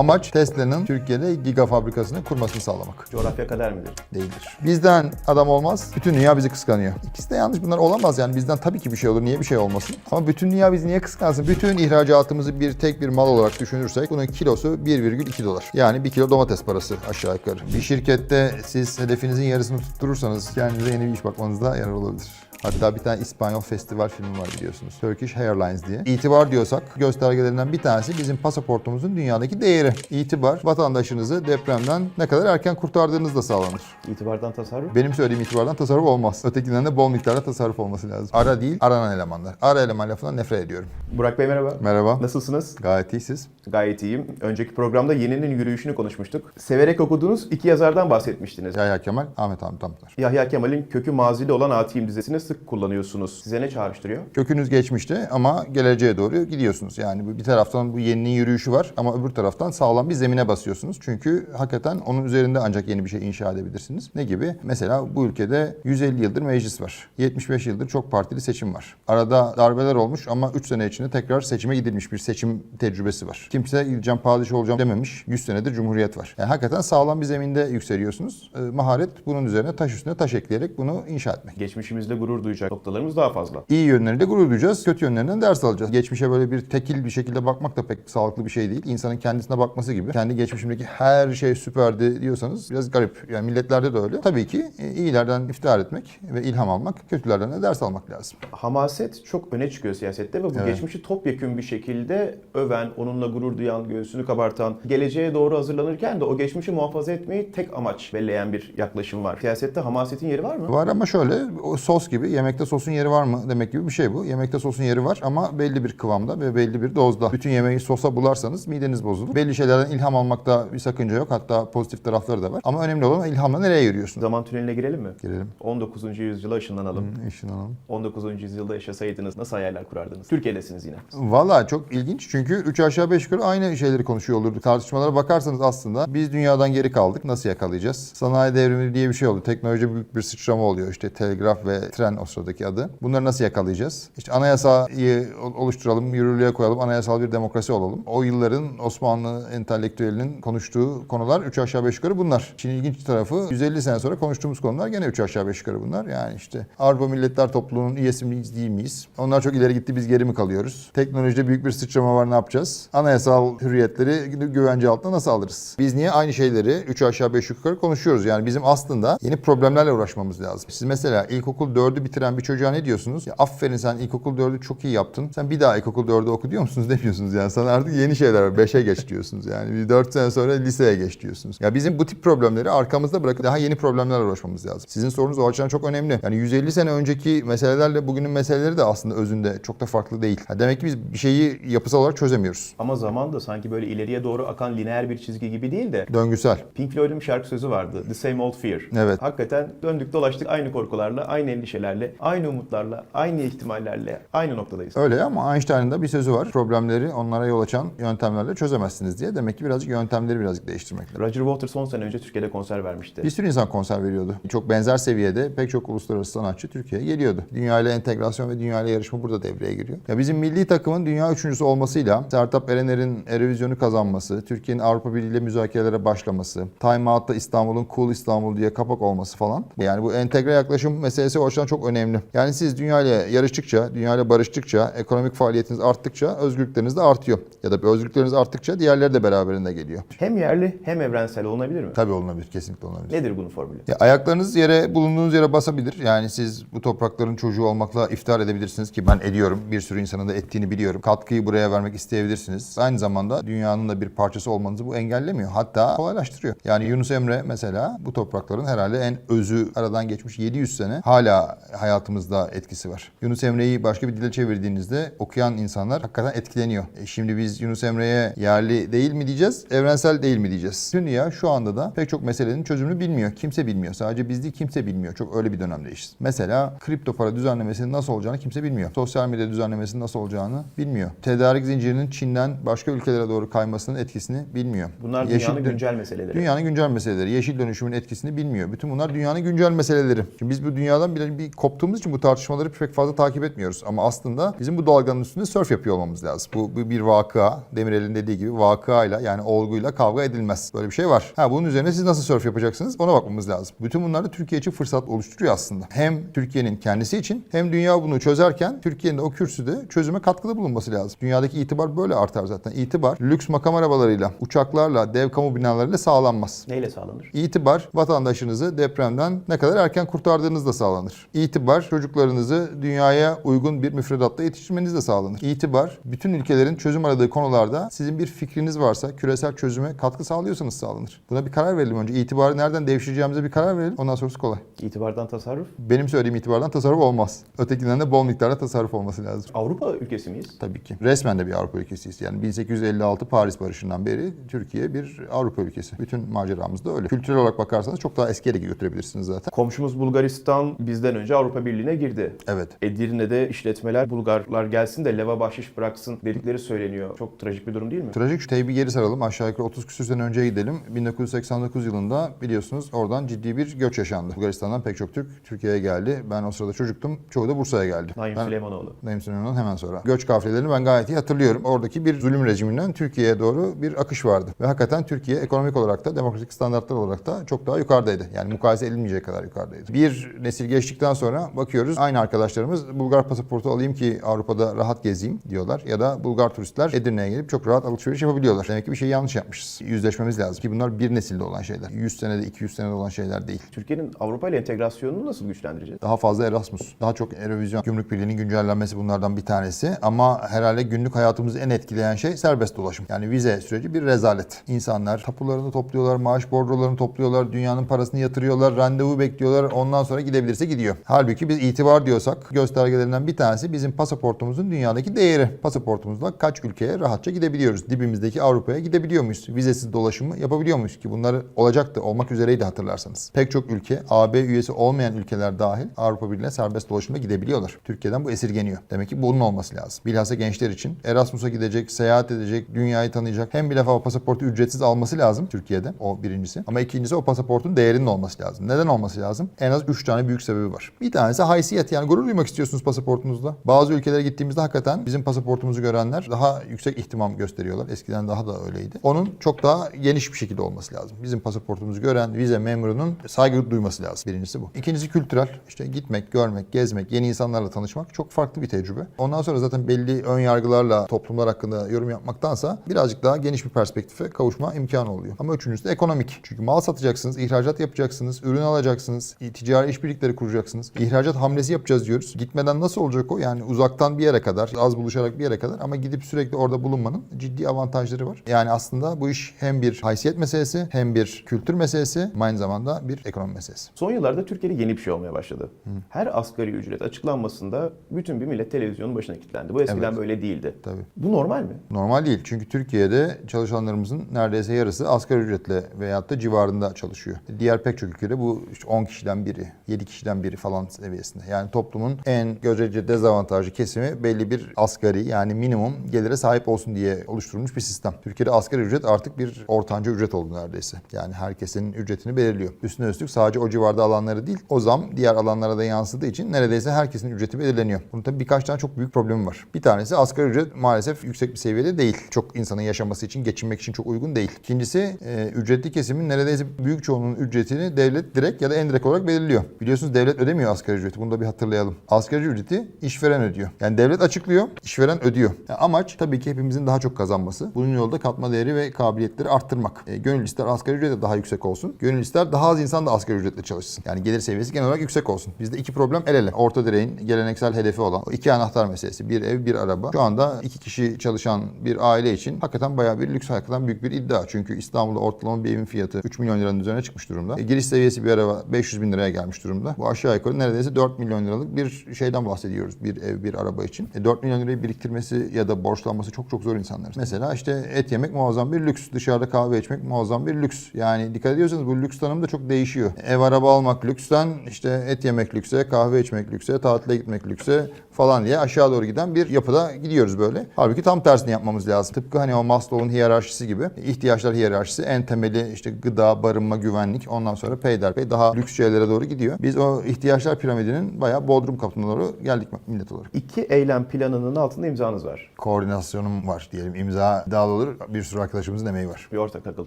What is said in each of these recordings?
Amaç Tesla'nın Türkiye'de giga fabrikasını kurmasını sağlamak. Coğrafya kader midir? Değildir. Bizden adam olmaz, bütün dünya bizi kıskanıyor. İkisi de yanlış bunlar olamaz yani bizden tabii ki bir şey olur, niye bir şey olmasın? Ama bütün dünya bizi niye kıskansın? Bütün ihracatımızı bir tek bir mal olarak düşünürsek bunun kilosu 1,2 dolar. Yani 1 kilo domates parası aşağı yukarı. Bir şirkette siz hedefinizin yarısını tutturursanız kendinize yeni bir iş bakmanızda yarar olabilir. Hatta bir tane İspanyol festival filmi var biliyorsunuz. Turkish Airlines diye. İtibar diyorsak göstergelerinden bir tanesi bizim pasaportumuzun dünyadaki değeri. İtibar vatandaşınızı depremden ne kadar erken kurtardığınızla sağlanır. İtibardan tasarruf. Benim söylediğim itibardan tasarruf olmaz. Ötekinden de bol miktarda tasarruf olması lazım. Ara değil, aranan elemanlar. Ara eleman lafından nefret ediyorum. Burak Bey merhaba. Merhaba. Nasılsınız? Gayet iyi siz. Gayet iyiyim. Önceki programda Yeni'nin yürüyüşünü konuşmuştuk. Severek okuduğunuz iki yazardan bahsetmiştiniz. Yahya Kemal, Ahmet Hamit Tanpınar. Yahya Kemal'in kökü mazili olan Atiyim dizesini sık kullanıyorsunuz. Size ne çağrıştırıyor? Kökünüz geçmişti ama geleceğe doğru gidiyorsunuz. Yani bir taraftan bu yeninin yürüyüşü var ama öbür taraftan sağlam bir zemine basıyorsunuz. Çünkü hakikaten onun üzerinde ancak yeni bir şey inşa edebilirsiniz. Ne gibi? Mesela bu ülkede 150 yıldır meclis var. 75 yıldır çok partili seçim var. Arada darbeler olmuş ama 3 sene içinde tekrar seçime gidilmiş bir seçim tecrübesi var. Kimse gideceğim padişah olacağım dememiş. 100 senedir cumhuriyet var. Yani hakikaten sağlam bir zeminde yükseliyorsunuz. Ee, maharet bunun üzerine taş üstüne taş ekleyerek bunu inşa etmek. Geçmişimizle gurur duyacak noktalarımız daha fazla. İyi yönleriyle gurur duyacağız, kötü yönlerinden ders alacağız. Geçmişe böyle bir tekil bir şekilde bakmak da pek sağlıklı bir şey değil. İnsanın kendisine bakması gibi. Kendi geçmişimdeki her şey süperdi diyorsanız biraz garip. Yani milletlerde de öyle. Tabii ki e, iyilerden iftihar etmek ve ilham almak, kötülerden de ders almak lazım. Hamaset çok öne çıkıyor siyasette ve bu Evet. geçmişi topyekun bir şekilde öven, onunla gurur duyan, göğsünü kabartan, geleceğe doğru hazırlanırken de o geçmişi muhafaza etmeyi tek amaç belleyen bir yaklaşım var. Siyasette hamasetin yeri var mı? Var ama şöyle o sos gibi yemekte sosun yeri var mı demek gibi bir şey bu. Yemekte sosun yeri var ama belli bir kıvamda ve belli bir dozda. Bütün yemeği sosa bularsanız mideniz bozulur. Belli şeylerden ilham almakta bir sakınca yok. Hatta pozitif tarafları da var. Ama önemli olan ilhamla nereye yürüyorsun? Zaman tüneline girelim mi? Girelim. 19. yüzyıla ışınlanalım. İşin alalım. 19. yüzyılda yaşasaydınız nasıl hayaller kurardınız? Türkiye'desiniz yine. Valla çok ilginç çünkü 3 aşağı 5 yukarı aynı şeyleri konuşuyor olurduk. Tartışmalara bakarsanız aslında biz dünyadan geri kaldık. Nasıl yakalayacağız? Sanayi devrimi diye bir şey oldu. Teknoloji büyük bir sıçrama oluyor. İşte telgraf ve tren o sıradaki adı. Bunları nasıl yakalayacağız? İşte anayasayı oluşturalım, yürürlüğe koyalım, anayasal bir demokrasi olalım. O yılların Osmanlı entelektüelinin konuştuğu konular 3 aşağı 5 yukarı bunlar. Şimdi ilginç tarafı 150 sene sonra konuştuğumuz konular gene 3 aşağı 5 yukarı bunlar. Yani işte Avrupa Milletler Topluluğu'nun üyesi miyiz değil miyiz? Onlar çok ileri gitti biz geri mi kalıyoruz? Teknolojide büyük bir sıçrama var ne yapacağız? Anayasal hürriyetleri güvence altına nasıl alırız? Biz niye aynı şeyleri 3 aşağı 5 yukarı konuşuyoruz? Yani bizim aslında yeni problemlerle uğraşmamız lazım. Siz mesela ilkokul 4'ü bitiren bir çocuğa ne diyorsunuz? Ya aferin sen ilkokul 4'ü çok iyi yaptın. Sen bir daha ilkokul 4'ü oku diyor musunuz? Demiyorsunuz yani. Sana artık yeni şeyler var. 5'e geç diyorsunuz yani. Bir 4 sene sonra liseye geç diyorsunuz. Ya bizim bu tip problemleri arkamızda bırakıp daha yeni problemlerle uğraşmamız lazım. Sizin sorunuz o açıdan çok önemli. Yani 150 sene önceki meselelerle bugünün meseleleri de aslında özünde çok da farklı değil. Ha demek ki biz bir şeyi yapısal olarak çözemiyoruz. Ama zaman da sanki böyle ileriye doğru akan lineer bir çizgi gibi değil de Döngüsel. Pink Floyd'un bir şarkı sözü vardı. The Same Old Fear. Evet. Hakikaten döndük dolaştık aynı korkularla, aynı endişelerle, aynı umutlarla, aynı ihtimallerle aynı noktadayız. Öyle ama Einstein'ın da bir sözü var. Problemleri onlara yol açan yöntemlerle çözemezsiniz diye. Demek ki birazcık yöntemleri birazcık değiştirmek lazım. Roger Waters 10 sene önce Türkiye'de konser vermişti. Bir sürü insan konser veriyordu. Çok benzer seviyede pek çok uluslararası sanatçı Türkiye'ye geliyordu. Dünya ile entegrasyon ve dünya ile yarışma burada devreye giriyor. Ya bizim milli takımın dünya üçüncüsü olmasıyla Sertap Erener'in Erevizyonu kazanması, Türkiye'nin Avrupa Birliği ile müzakerelere başlaması, Time Out'ta İstanbul'un Cool İstanbul diye kapak olması falan. Yani bu entegre yaklaşım meselesi o açıdan çok önemli. Yani siz dünya ile yarıştıkça, dünya ile barıştıkça, ekonomik faaliyetiniz arttıkça özgürlükleriniz de artıyor. Ya da özgürlükleriniz arttıkça diğerleri de beraberinde geliyor. Hem yerli hem evrensel olunabilir mi? Tabii olunabilir, kesinlikle olunabilir. Nedir bunun formülü? Ya ayaklarınız yere bulunduğunuz yere basabilir. Yani siz bu toprakların çocuğu olmakla iftihar edebilirsiniz ki ben ediyorum. Bir sürü insanın da ettiğini biliyorum. Katkıyı buraya vermek isteyebilirsiniz. Aynı zamanda dünyanın da bir parçası olmanızı bu engellemiyor. Hatta kolaylaştırıyor. Yani Yunus Emre mesela bu toprakların herhalde en özü aradan geçmiş 700 sene hala hayatımızda etkisi var. Yunus Emre'yi başka bir dile çevirdiğinizde okuyan insanlar hakikaten etkileniyor. E şimdi biz Yunus Emre'ye yerli değil mi diyeceğiz, evrensel değil mi diyeceğiz. Dünya şu anda da pek çok meselenin çözümünü bilmiyor. Kimse bilmiyor. Sadece biz değil kimse bilmiyor. Çok öyle bir dönemdeyiz. Mesela kripto para düzenlemesinin nasıl olacağını kimse bilmiyor. Sosyal medya düzenlemesinin nasıl olacağını bilmiyor. Tedarik zincirinin Çin'den başka ülkelere doğru kaymasının etkisini bilmiyor. Bunlar Yeşil dünyanın dön- güncel meseleleri. Dünyanın güncel meseleleri, yeşil dönüşümün etkisini bilmiyor. Bütün bunlar dünyanın güncel meseleleri. Şimdi biz bu dünyadan bir, bir koptuğumuz için bu tartışmaları pek fazla takip etmiyoruz. Ama aslında bizim bu dalganın üstünde sörf yapıyor olmamız lazım. Bu, bu bir vakıa. Demirel'in dediği gibi vakıayla yani olguyla kavga edilmez. Böyle bir şey var. Ha bunun üzerine siz nasıl sörf yapacaksınız? Ona bakmamız lazım. Bütün bunlar da Türkiye için fırsat oluşturuyor aslında. Hem Türkiye'nin kendisi için hem dünya bunu çözerken Türkiye'nin de o kürsüde çözüme katkıda bulunması lazım. Dünyadaki itibar böyle artar zaten. İtibar lüks makam arabalarıyla, uçaklarla, dev kamu binalarıyla sağlanmaz. Neyle sağlanır? İtibar vatandaşınızı depremden ne kadar erken kurtardığınızda sağlanır. İtibar çocuklarınızı dünyaya uygun bir müfredatla yetiştirmenizle sağlanır. İtibar bütün ülkelerin çözüm aradığı konularda sizin bir fikriniz varsa küresel çözüme katkı sağlıyorsanız sağlanır. Buna bir karar verelim önce. İtibarı nereden devşireceğimize bir karar verelim. Ondan sonrası kolay. İtibardan tasarruf. Benim söylediğim itibardan tasarruf olmaz. Ötekinden de bol miktarda tasarruf olması lazım. Avrupa ülkesi miyiz? Tabii ki. Resmen de bir Avrupa ülkesiyiz. Yani 1856 Paris Barışı'ndan beri Türkiye bir Avrupa ülkesi. Bütün maceramız da öyle. Kültürel olarak bakarsanız çok daha eskiye de götürebilirsiniz zaten. Komşumuz Bulgaristan bizden önce Avrupa Birliği'ne girdi. Evet. Edirne'de işletmeler Bulgarlar gelsin de leva bahşiş bıraksın dedikleri söyleniyor. Çok trajik bir durum değil mi? Trajik teybi geri saralım. Aşağı yukarı 30 küsür sene önceye gidelim. 1989 yılında biliyorsunuz oradan ciddi bir göç yaşandı. Bulgaristan'dan pek çok Türk Türkiye'ye geldi. Ben o sırada çocuktum. Çoğu da Bursa'ya geldi. Naim Ben- Süleymanoğlu. Naim Süleyman'dan hemen sonra. Göç kafilelerini ben gayet iyi hatırlıyorum. Oradaki bir zulüm rejiminden Türkiye'ye doğru bir akış vardı. Ve hakikaten Türkiye ekonomik olarak da demokratik standartlar olarak da çok daha yukarıdaydı. Yani mukayese edilmeyecek kadar yukarıdaydı. Bir nesil geçtikten sonra bakıyoruz aynı arkadaşlarımız Bulgar pasaportu alayım ki Avrupa'da rahat gezeyim diyorlar. Ya da Bulgar turistler Edirne'ye gelip çok rahat alışveriş yapabiliyorlar. Demek ki bir şey yanlış yapmışız. Yüzleşmemiz lazım ki bunlar bir nesilde olan şeyler. 100 senede 200 senede olan şeyler değil. Türkiye'nin Avrupa ile entegrasyonunu nasıl güçlendireceğiz? Daha fazla Erasmus, daha çok Eurovision, gümrük birliğinin güncellenmesi bunlardan bir tanesi. Ama herhalde günlük hayatımızı en etkileyen şey serbest dolaşım. Yani vize süreci bir rezalet. İnsanlar tapularını topluyorlar, maaş bordrolarını topluyorlar, dünyanın parasını yatırıyorlar, randevu bekliyorlar. Ondan sonra gidebilirse gidiyor. Halbuki biz itibar diyorsak göstergelerinden bir tanesi bizim pasaportumuzun dünyadaki değeri. Pasaportumuzla kaç ülkeye rahatça gidebiliyoruz. Dibimizdeki Avrupa'ya gidebiliyor muyuz? Vizesiz dolaşımı yapabiliyor muyuz ki bunları olacaktı, olmak üzereydi hatırlarsanız. Pek çok ülke AB üyesi olmayan ülkeler dahil Avrupa Birliği'ne serbest dolaşımda gidebiliyorlar. Türkiye'den bu esirgeniyor. Demek ki bunun olması lazım. Bilhassa gençler için Erasmus'a gidecek, seyahat edecek, dünyayı tanıyacak. Hem bir defa pasaportu ücretsiz alması lazım Türkiye'de. O birincisi. Ama ikincisi o pasaportun değerinin olması lazım. Neden olması lazım? En az 3 tane büyük sebebi var. Bir tanesi haysiyet. Yani gurur duymak istiyorsunuz pasaportunuzla. Bazı ülkelere gittiğimizde hakikaten bizim pasaportumuzu görenler daha yüksek ihtimam gösteriyorlar. Eskiden daha da öyleydi. Onun çok daha geniş bir şekilde olması lazım. Bizim pasaportumuzu gören vize memurunun saygı duyması lazım. Birincisi bu. İkincisi kültürel. İşte gitmek, görmek, gezmek, yeni insanlarla tanışmak çok farklı bir tecrübe. Ondan sonra zaten belli ön yargılarla toplumlar hakkında yorum yapmaktansa birazcık daha geniş bir perspektife kavuşma imkanı oluyor. Ama üçüncüsü de ekonomik. Çünkü mal satacaksınız, ihracat yapacaksınız, ürün alacaksınız, ticari işbirlikleri kuracaksınız. İhracat hamlesi yapacağız diyoruz. Gitmeden nasıl olacak o? Yani uzaktan bir yere kadar, az buluşarak bir yere kadar ama gidip sürekli orada bulunmanın ciddi avantajları var. Yani aslında bu iş hem bir haysiyet meselesi, hem bir kültür meselesi, aynı zamanda bir ekonomi meselesi. Son yıllarda Türkiye'de yeni bir şey olmaya başladı. Her asgari ücret açıklanmasında bütün bir millet televizyonun başına kilitlendi. Bu eskiden Evet. böyle değildi. Tabii. Bu normal mi? Normal değil. Çünkü Türkiye'de çalışanlarımızın neredeyse yarısı asgari ücretle veyahut da civarında çalışıyor. Diğer pek çok ülkede bu işte 10 kişiden biri, 7 kişiden biri falan seviyesinde. Yani toplumun en görece dezavantajlı kesimi belli bir asgari yani minimum gelire sahip olsun diye oluşturulmuş bir sistem. Türkiye'de asgari ücret artık bir ortanca ücret oldu neredeyse. Yani herkesin ücretini belirliyor. Üstüne üstlük sadece o civarda alanları değil, o zam diğer alanlara da yansıdığı için neredeyse herkesin ücreti belirleniyor. Bunun tabii birkaç tane çok büyük problemi var. Bir tanesi asgari ücret maalesef yüksek bir seviyede değil. Çok insanın yaşaması için, geçinmek için çok uygun değil. İkincisi e, ücretli kesimin neredeyse büyük çoğunluğunun ücretini devlet direkt ya da endirekt olarak belirliyor. Biliyorsunuz devlet ödemiyor asgari ücreti. Bunu da bir hatırlayalım. Asgari ücreti işveren ödüyor. Yani devlet açıklıyor, işveren ödüyor. Yani amaç tabii ki hepimizin daha çok kazanması. Bunun yolda katma değeri ve kabiliyetleri arttırmak. E, gönül ister asgari ücret daha yüksek olsun. Gönül ister daha az insan da asgari ücretle çalışsın. Yani gelir seviyesi genel olarak yüksek olsun. Bizde iki problem el ele. Orta direğin geleneksel hedefi olan iki anahtar meselesi. Bir ev, bir araba. Şu anda iki kişi çalışan bir aile için hakikaten bayağı bir lüks, hakikaten büyük bir iddia. Çünkü İstanbul'da ortalama bir evin fiyatı 3 milyon liranın üzerine çıkmış durumda. E, giriş seviyesi bir araba 500 bin liraya gelmiş durumda. Bu aşağı yukarı neredeyse 4 milyon liralık bir şeyden bahsediyoruz. Bir ev, bir araba için. E, 4 milyon lirayı biriktirmesi ya da borçlanması çok çok zor insanlar. Mesela işte et yemek muazzam bir lüks. Dışarıda kahve içmek muazzam bir lüks. Yani dikkat ediyorsanız bu lüks tanımı da çok değişiyor. Ev araba almak lüksten işte et yemek lükse, kahve içmek lükse, tatile gitmek lükse falan diye aşağı doğru giden bir yapıda gidiyoruz böyle. Halbuki tam tersini yapmamız lazım. Tıpkı hani o Maslow'un hiyerarşisi gibi. ihtiyaçlar hiyerarşisi en temeli işte gıda, barınma, güvenlik. Ondan sonra peyderpey daha lüks şeylere doğru gidiyor. Biz o ihtiyaçlar Yaşar Piramidi'nin bayağı bodrum kapısına doğru geldik millet olarak. İki eylem planının altında imzanız var. Koordinasyonum var diyelim. İmza olur. Bir sürü arkadaşımızın emeği var. Bir ortak akıl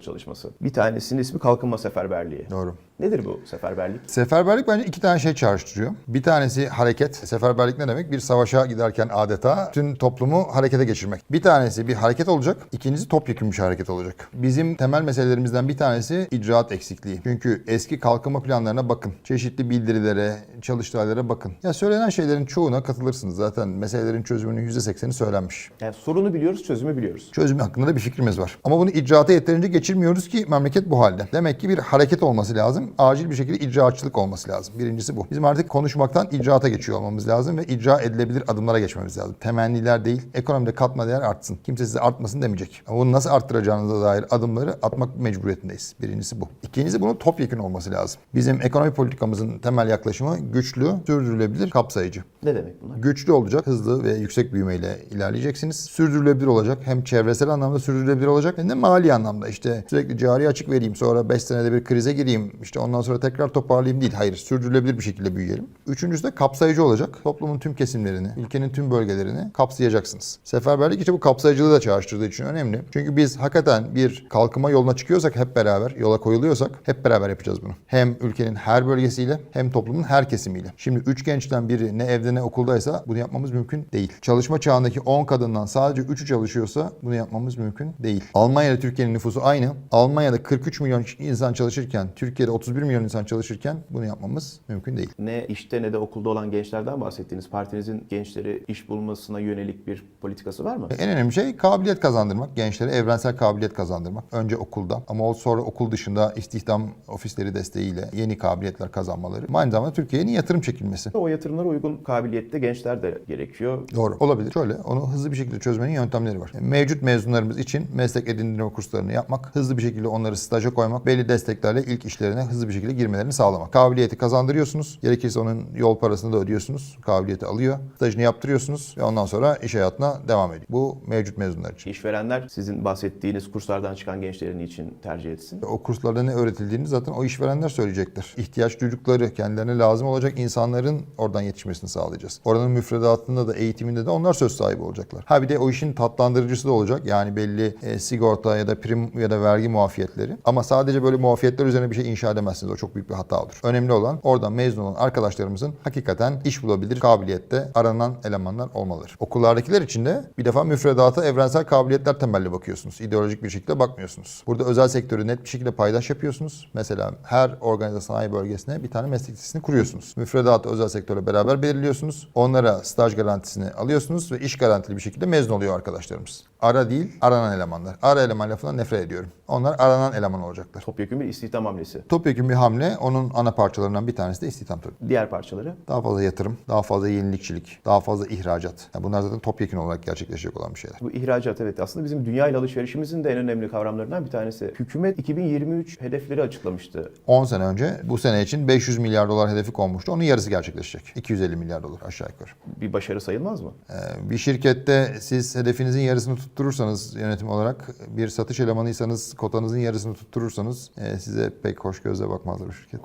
çalışması. Bir tanesinin ismi Kalkınma Seferberliği. Doğru. Nedir bu seferberlik? Seferberlik bence iki tane şey çağrıştırıyor. Bir tanesi hareket. Seferberlik ne demek? Bir savaşa giderken adeta tüm toplumu harekete geçirmek. Bir tanesi bir hareket olacak. İkincisi topyekun bir hareket olacak. Bizim temel meselelerimizden bir tanesi icraat eksikliği. Çünkü eski kalkınma planlarına bakın. Çeşitli bildirilere, çalıştaylara bakın. Ya söylenen şeylerin çoğuna katılırsınız. Zaten meselelerin çözümünün %80'i söylenmiş. Yani sorunu biliyoruz, çözümü biliyoruz. Çözümü hakkında da bir fikrimiz var. Ama bunu icraata yeterince geçirmiyoruz ki memleket bu halde. Demek ki bir hareket olması lazım. Acil bir şekilde icraatçılık olması lazım. Birincisi bu. Bizim artık konuşmaktan icraata geçiyor olmamız lazım ve icra edilebilir adımlara geçmemiz lazım. Temenniler değil, ekonomide katma değer artsın. Kimse size artmasın demeyecek. Ama bunu nasıl arttıracağınıza dair adımları atmak mecburiyetindeyiz. Birincisi bu. İkincisi bunun topyekun olması lazım. Bizim ekonomi politikamızın temel yaklaşımı güçlü, sürdürülebilir, kapsayıcı. Ne demek bunlar? Güçlü olacak, hızlı ve yüksek büyümeyle ilerleyeceksiniz. Sürdürülebilir olacak. Hem çevresel anlamda sürdürülebilir olacak hem de mali anlamda. İşte sürekli cari açık vereyim, sonra 5 senede bir krize gireyim, işte ondan sonra tekrar toparlayayım değil. Hayır, sürdürülebilir bir şekilde büyüyelim. Üçüncüsü de kapsayıcı olacak. Toplumun tüm kesimlerini, ülkenin tüm bölgelerini kapsayacaksınız. Seferberlik işte bu kapsayıcılığı da çağrıştırdığı için önemli. Çünkü biz hakikaten bir kalkınma yoluna çıkıyorsak hep beraber, yola koyuluyorsak hep beraber yapacağız bunu. Hem ülkenin her bölgesiyle hem toplumun her kesimiyle. Şimdi üç gençten biri ne evde ne okuldaysa bunu yapmamız mümkün değil. Çalışma çağındaki 10 kadından sadece 3'ü çalışıyorsa bunu yapmamız mümkün değil. Almanya ile Türkiye'nin nüfusu aynı. Almanya'da 43 milyon insan çalışırken, Türkiye'de 31 milyon insan çalışırken bunu yapmamız mümkün değil. Ne işte ne de okulda olan gençlerden bahsettiğiniz partinizin gençleri iş bulmasına yönelik bir politikası var mı? En önemli şey kabiliyet kazandırmak. Gençlere evrensel kabiliyet kazandırmak. Önce okulda ama o sonra okul dışında istihdam ofisleri desteğiyle yeni kabiliyetler kazanmaları. Aynı zamanda Türkiye'ye yeni yatırım çekilmesi. O yatırımlara uygun kabiliyette gençler de gerekiyor. Doğru. Olabilir. Şöyle onu hızlı bir şekilde çözmenin yöntemleri var. Mevcut mezunlarımız için meslek edindirme kurslarını yapmak, hızlı bir şekilde onları staja koymak, belli desteklerle ilk işlerine hızlı bir şekilde girmelerini sağlamak. Kabiliyeti kazandırıyorsunuz. Gerekirse onun yol parasını da ödüyorsunuz. Kabiliyeti alıyor. Stajını yaptırıyorsunuz ve ondan sonra iş hayatına devam ediyor. Bu mevcut mezunlar için. İşverenler sizin bahsettiğiniz kurslardan çıkan gençlerin için tercih etsin. O kurslarda ne öğretildiğini zaten o işverenler söyleyecektir. İhtiyaç duydukları, kendilerine lazım olacak insanların oradan yetişmesini sağlayacağız. Oranın müfredatında da eğitiminde de onlar söz sahibi olacaklar. Ha bir de o işin tatlandırıcısı da olacak. Yani belli e, sigorta ya da prim ya da vergi muafiyetleri. Ama sadece böyle muafiyetler üzerine bir şey inşa edemezsiniz. O çok büyük bir hata olur. Önemli olan oradan mezun olan arkadaşlarımızın hakikaten iş bulabilir kabiliyette aranan elemanlar olmalıdır. Okullardakiler için de bir defa müfredata evrensel kabiliyetler temelli bakıyorsunuz. İdeolojik bir şekilde bakmıyorsunuz. Burada özel sektörü net bir şekilde paydaş yapıyorsunuz. Mesela her organize sanayi bölgesine bir tane meslek lisesini kuruyorsunuz. Müfredatı özel sektörle beraber belirliyorsunuz. Onlara staj garantisini alıyorsunuz ve iş garantili bir şekilde mezun oluyor arkadaşlarımız. Ara değil, aranan elemanlar. Ara eleman lafından nefret ediyorum. Onlar aranan eleman olacaklar. Topyekun bir istihdam hamlesi. Topyekun bir hamle, onun ana parçalarından bir tanesi de istihdam tabii. Diğer parçaları Daha fazla yatırım, daha fazla yenilikçilik, daha fazla ihracat. Yani bunlar zaten topyekun olarak gerçekleşecek olan bir şeyler. Bu ihracat evet aslında bizim dünya ile alışverişimizin de en önemli kavramlarından bir tanesi. Hükümet 2023 hedefleri açıklamıştı. 10 sene önce bu sene için 500 milyar dolar hedefi konmuştu. Onun yarısı gerçekleşecek. 250 milyar dolar aşağı yukarı. Bir başarı sayılmaz mı? Ee, Bir şirkette siz hedefinizin yarısını tutturursanız yönetim olarak bir satış elemanıysanız kotanızın yarısını tutturursanız e, size pek hoş bakmazlar o şirket.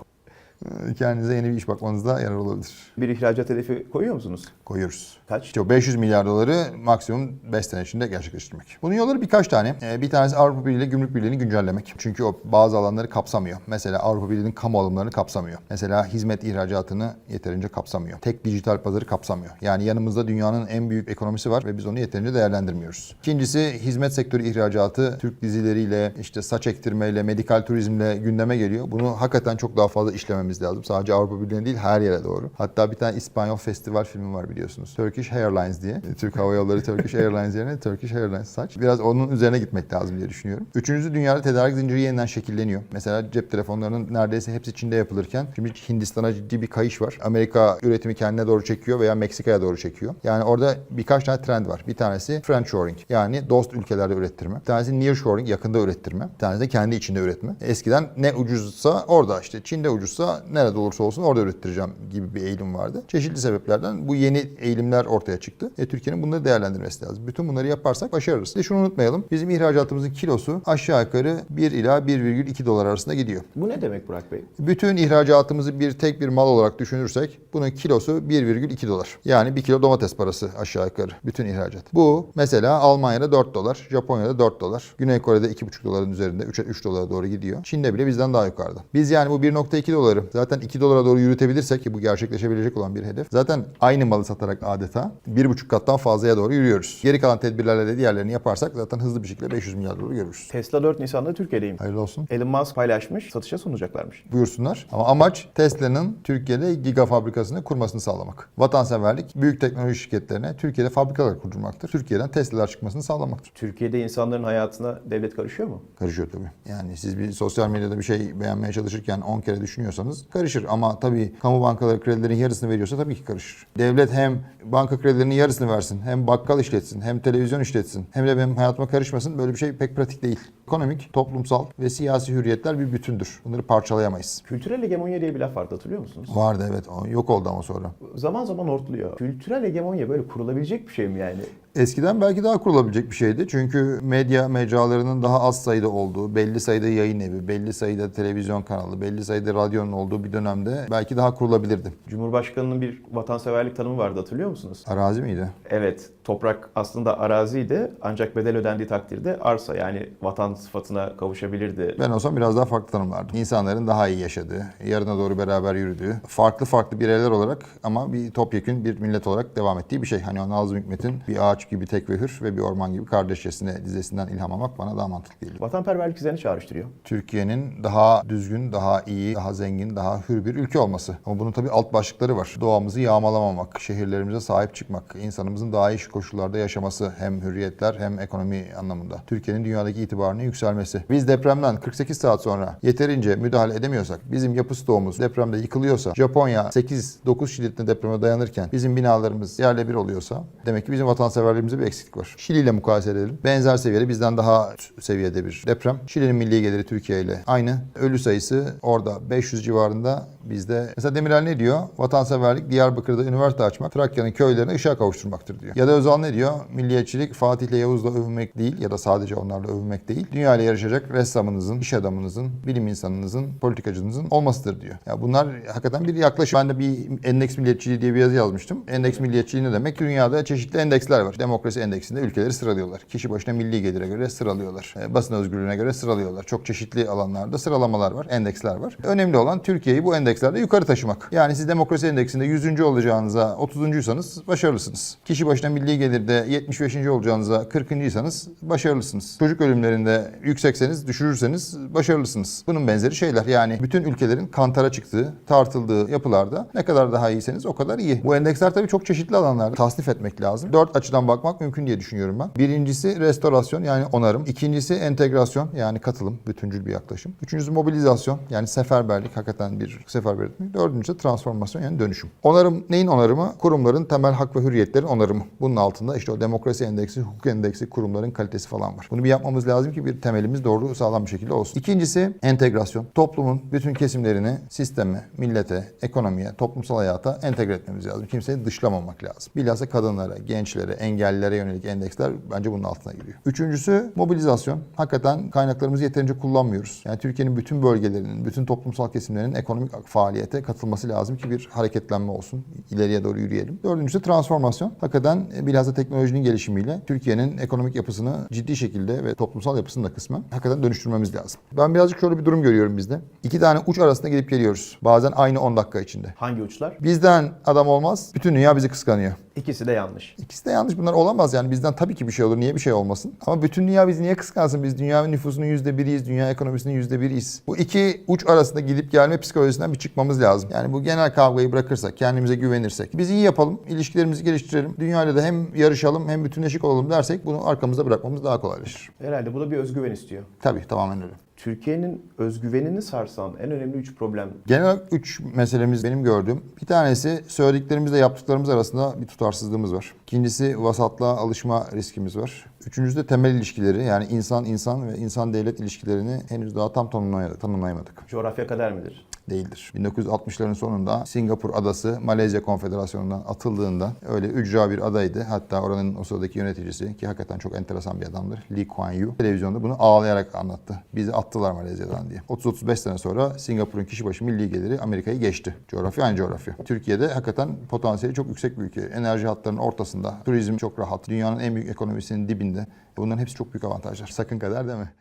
Ee, Kendinize yeni bir iş bakmanızda yarar olabilir. Bir ihracat hedefi koyuyor musunuz? Koyuyoruz. Kaç? İşte o 500 milyar doları maksimum 5 sene içinde gerçekleştirmek. Bunun yolları birkaç tane. Ee, Bir tanesi Avrupa Birliği ile Gümrük Birliği'ni güncellemek. Çünkü o bazı alanları kapsamıyor. Mesela Avrupa Birliği'nin kamu alımlarını kapsamıyor. Mesela hizmet ihracatını yeterince kapsamıyor. Tek dijital pazarı kapsamıyor. Yani yanımızda dünyanın en büyük ekonomisi var ve biz onu yeterince değerlendirmiyoruz. İkincisi hizmet sektörü ihracatı Türk dizileriyle, işte saç ektirmeyle, medikal turizmle gündeme geliyor. Bunu hakikaten çok daha fazla işlememiz lazım. Sadece Avrupa Birliği'ne değil her yere doğru. Hatta bir tane İspanyol festival filmi var biliyorsunuz. Turkish Airlines diye. Türk Hava Yolları Turkish Airlines yerine Turkish Airlines saç. Biraz onun üzerine gitmek lazım diye düşünüyorum. Üçüncüsü dünyada tedarik zinciri yeniden şekilleniyor. Mesela cep telefonlarının neredeyse hepsi Çin'de yapılırken şimdi Hindistan'a ciddi bir kayış var. Amerika üretimi kendine doğru çekiyor veya Meksika'ya doğru çekiyor. Yani orada birkaç tane trend var. Bir tanesi friendshoring yani dost ülkelerde ürettirme. Bir tanesi nearshoring yakında ürettirme. Bir tanesi de kendi içinde üretme. Eskiden ne ucuzsa orada işte Çin'de ucuzsa nerede olursa olsun orada ürettireceğim gibi bir eğilim vardı. Çeşitli sebeplerden bu yeni eğilimler ortaya çıktı. E, Türkiye'nin bunları değerlendirmesi lazım. Bütün bunları yaparsak başarırız. Bir de şunu unutmayalım. Bizim ihracatımızın kilosu aşağı yukarı 1 ila 1,2 dolar arasında gidiyor. Bu ne demek Burak Bey? Bütün ihracatımızı bir tek bir mal olarak düşünürsek bunun kilosu 1,2 dolar. Yani 1 kilo domates parası aşağı yukarı bütün ihracat. Bu mesela Almanya'da 4 dolar, Japonya'da 4 dolar, Güney Kore'de 2,5 doların üzerinde 3, 3 dolara doğru gidiyor. Çin'de bile bizden daha yukarıda. Biz yani bu 1,2 doları zaten 2 dolara doğru yürütebilirsek ki bu gerçekleşebilecek olan bir hedef. Zaten aynı malı satarak adeta 1,5 kattan fazlaya doğru yürüyoruz. Geri kalan tedbirlerle de diğerlerini yaparsak zaten hızlı bir şekilde 500 milyar doları görürüz. Tesla 4 Nisan'da Türkiye'deyim. Hayırlı olsun. Elon Musk paylaşmış, satışa sunacaklarmış. buyursunlar. Ama amaç Tesla'nın Türkiye'de giga fabrikasını kurmasını sağlamak. Vatanseverlik büyük teknoloji şirketlerine Türkiye'de fabrikalar kurdurmaktır. Türkiye'den Tesla'lar çıkmasını sağlamaktır. Türkiye'de insanların hayatına devlet karışıyor mu? Karışıyor tabii. Yani siz bir sosyal medyada bir şey beğenmeye çalışırken 10 kere düşünüyorsanız karışır. Ama tabii kamu bankaları kredilerin yarısını veriyorsa tabii ki karışır. Devlet hem banka kredilerinin yarısını versin, hem bakkal işletsin, hem televizyon işletsin, hem de benim hayatıma karışmasın. Böyle bir şey pek pratik değil. Ekonomik, toplumsal ve siyasi hürriyetler bir bütündür. Bunları parçalayamayız. Kültürel hegemonya diye bir laf vardı hatırlıyor musunuz? Vardı evet. O yok oldu ama sonra. Zaman zaman ortuluyor. Kültürel hegemonya böyle kurulabilecek bir şey mi yani? Eskiden belki daha kurulabilecek bir şeydi. Çünkü medya mecralarının daha az sayıda olduğu, belli sayıda yayın evi, belli sayıda televizyon kanalı, belli sayıda radyonun olduğu bir dönemde belki daha kurulabilirdi. Cumhurbaşkanının bir vatanseverlik tanımı vardı hatırlıyor musunuz? Arazi miydi? Evet, toprak aslında araziydi ancak bedel ödendiği takdirde arsa yani vatan sıfatına kavuşabilirdi. Ben olsam biraz daha farklı tanımlardım. İnsanların daha iyi yaşadığı, yarına doğru beraber yürüdüğü, farklı farklı bireyler olarak ama bir topyekün bir millet olarak devam ettiği bir şey. Hani Nazım Hikmet'in bir ağaç gibi tek ve hür ve bir orman gibi kardeşçesine dizesinden ilham almak bana daha mantıklı geliyor. Vatanperverlik bize ne çağrıştırıyor? Türkiye'nin daha düzgün, daha iyi, daha zengin, daha hür bir ülke olması. Ama bunun tabii alt başlıkları var. Doğamızı yağmalamamak, şehirlerimize sahip çıkmak, insanımızın daha iyi koşullarda yaşaması hem hürriyetler hem ekonomi anlamında. Türkiye'nin dünyadaki itibarının yükselmesi. Biz depremden 48 saat sonra yeterince müdahale edemiyorsak, bizim yapı stoğumuz depremde yıkılıyorsa, Japonya 8-9 şiddetli depreme dayanırken bizim binalarımız yerle bir oluyorsa demek ki bizim vatanseverliğimizde bir eksiklik var. Şili ile mukayese edelim. Benzer seviyede bizden daha seviyede bir deprem. Şili'nin milli geliri Türkiye ile aynı. Ölü sayısı orada 500 civarında bizde. Mesela Demirel ne diyor? Vatanseverlik Diyarbakır'da üniversite açmak, Trakya'nın köylerine ışığa kavuşturmaktır diyor. Ya da Özal ne diyor? Milliyetçilik Fatih ile Yavuz'la övünmek değil ya da sadece onlarla övünmek değil. Dünya ile yarışacak ressamınızın, iş adamınızın, bilim insanınızın, politikacınızın olmasıdır diyor. Ya bunlar hakikaten bir yaklaşım. Ben de bir endeks milliyetçiliği diye bir yazı yazmıştım. Endeks milliyetçiliği ne demek? Dünyada çeşitli endeksler var. Demokrasi endeksinde ülkeleri sıralıyorlar. Kişi başına milli gelire göre sıralıyorlar. E, Basın özgürlüğüne göre sıralıyorlar. Çok çeşitli alanlarda sıralamalar var, endeksler var. Önemli olan Türkiye'yi bu endekslerde yukarı taşımak. Yani siz demokrasi endeksinde 100. olacağınıza 30.ysanız başarılısınız. Kişi başına milli gelirde 75. olacağınıza 40.ysanız başarılısınız. Çocuk ölümlerinde yüksekseniz, düşürürseniz başarılısınız. Bunun benzeri şeyler. Yani bütün ülkelerin kantara çıktığı, tartıldığı yapılarda ne kadar daha iyiyseniz o kadar iyi. Bu endeksler tabii çok çeşitli alanlarda tasnif etmek lazım. Dört açıdan bakmak mümkün diye düşünüyorum ben. Birincisi restorasyon yani onarım. İkincisi entegrasyon yani katılım, bütüncül bir yaklaşım. Üçüncüsü mobilizasyon yani seferberlik, hakikaten bir seferberlik. Dördüncüsü transformasyon yani dönüşüm. Onarım neyin onarımı? Kurumların temel hak ve hürriyetlerin onarımı. Bunun altında işte o demokrasi endeksi, hukuk endeksi, kurumların kalitesi falan var. Bunu bir yapmamız lazım ki bir temelimiz doğru sağlam bir şekilde olsun. İkincisi entegrasyon. Toplumun bütün kesimlerini sisteme, millete, ekonomiye, toplumsal hayata entegre etmemiz lazım. Kimseyi dışlamamak lazım. Bilhassa kadınlara, gençlere, engellilere yönelik endeksler bence bunun altına giriyor. Üçüncüsü mobilizasyon. Hakikaten kaynaklarımızı yeterince kullanmıyoruz. Yani Türkiye'nin bütün bölgelerinin, bütün toplumsal kesimlerinin ekonomik faaliyete katılması lazım ki bir hareketlenme olsun. İleriye doğru yürüyelim. Dördüncüsü transformasyon. Hakikaten e, bilhassa teknolojinin gelişimiyle Türkiye'nin ekonomik yapısını ciddi şekilde ve toplumsal yapısını da kısmen hakikaten dönüştürmemiz lazım. Ben birazcık şöyle bir durum görüyorum bizde. İki tane uç arasında gidip geliyoruz. Bazen aynı 10 dakika içinde. Hangi uçlar? Bizden adam olmaz, bütün dünya bizi kıskanıyor. İkisi de yanlış. İkisi de yanlış. Bunlar olamaz yani. Bizden tabii ki bir şey olur. Niye bir şey olmasın? Ama bütün dünya bizi niye kıskansın? Biz dünya nüfusunun yüzde biriyiz. Dünya ekonomisinin yüzde biriyiz. Bu iki uç arasında gidip gelme psikolojisinden bir çıkmamız lazım. Yani bu genel kavgayı bırakırsak, kendimize güvenirsek, biz iyi yapalım, ilişkilerimizi geliştirelim, dünyayla da hem yarışalım hem bütünleşik olalım dersek bunu arkamızda bırakmamız daha kolaylaşır. Herhalde bu da bir özgüven istiyor. Tabii tamamen öyle. Türkiye'nin özgüvenini sarsan en önemli üç problem. Genel olarak üç meselemiz benim gördüğüm. Bir tanesi söylediklerimizle yaptıklarımız arasında bir tutarsızlığımız var. İkincisi vasatlığa alışma riskimiz var. Üçüncüsü de temel ilişkileri yani insan insan ve insan devlet ilişkilerini henüz daha tam tanımlay- tanımlayamadık. Coğrafya kader midir? Değildir. 1960'ların sonunda Singapur adası Malezya Konfederasyonu'ndan atıldığında öyle ücra bir adaydı. Hatta oranın o sıradaki yöneticisi ki hakikaten çok enteresan bir adamdır. Lee Kuan Yew televizyonda bunu ağlayarak anlattı. Bizi attılar Malezya'dan diye. 30-35 sene sonra Singapur'un kişi başı milli geliri Amerika'yı geçti. Coğrafya aynı coğrafya. Türkiye'de hakikaten potansiyeli çok yüksek bir ülke. Enerji hatlarının ortasında. Turizm çok rahat. Dünyanın en büyük ekonomisinin dibinde. Bunların hepsi çok büyük avantajlar. Sakın kader deme.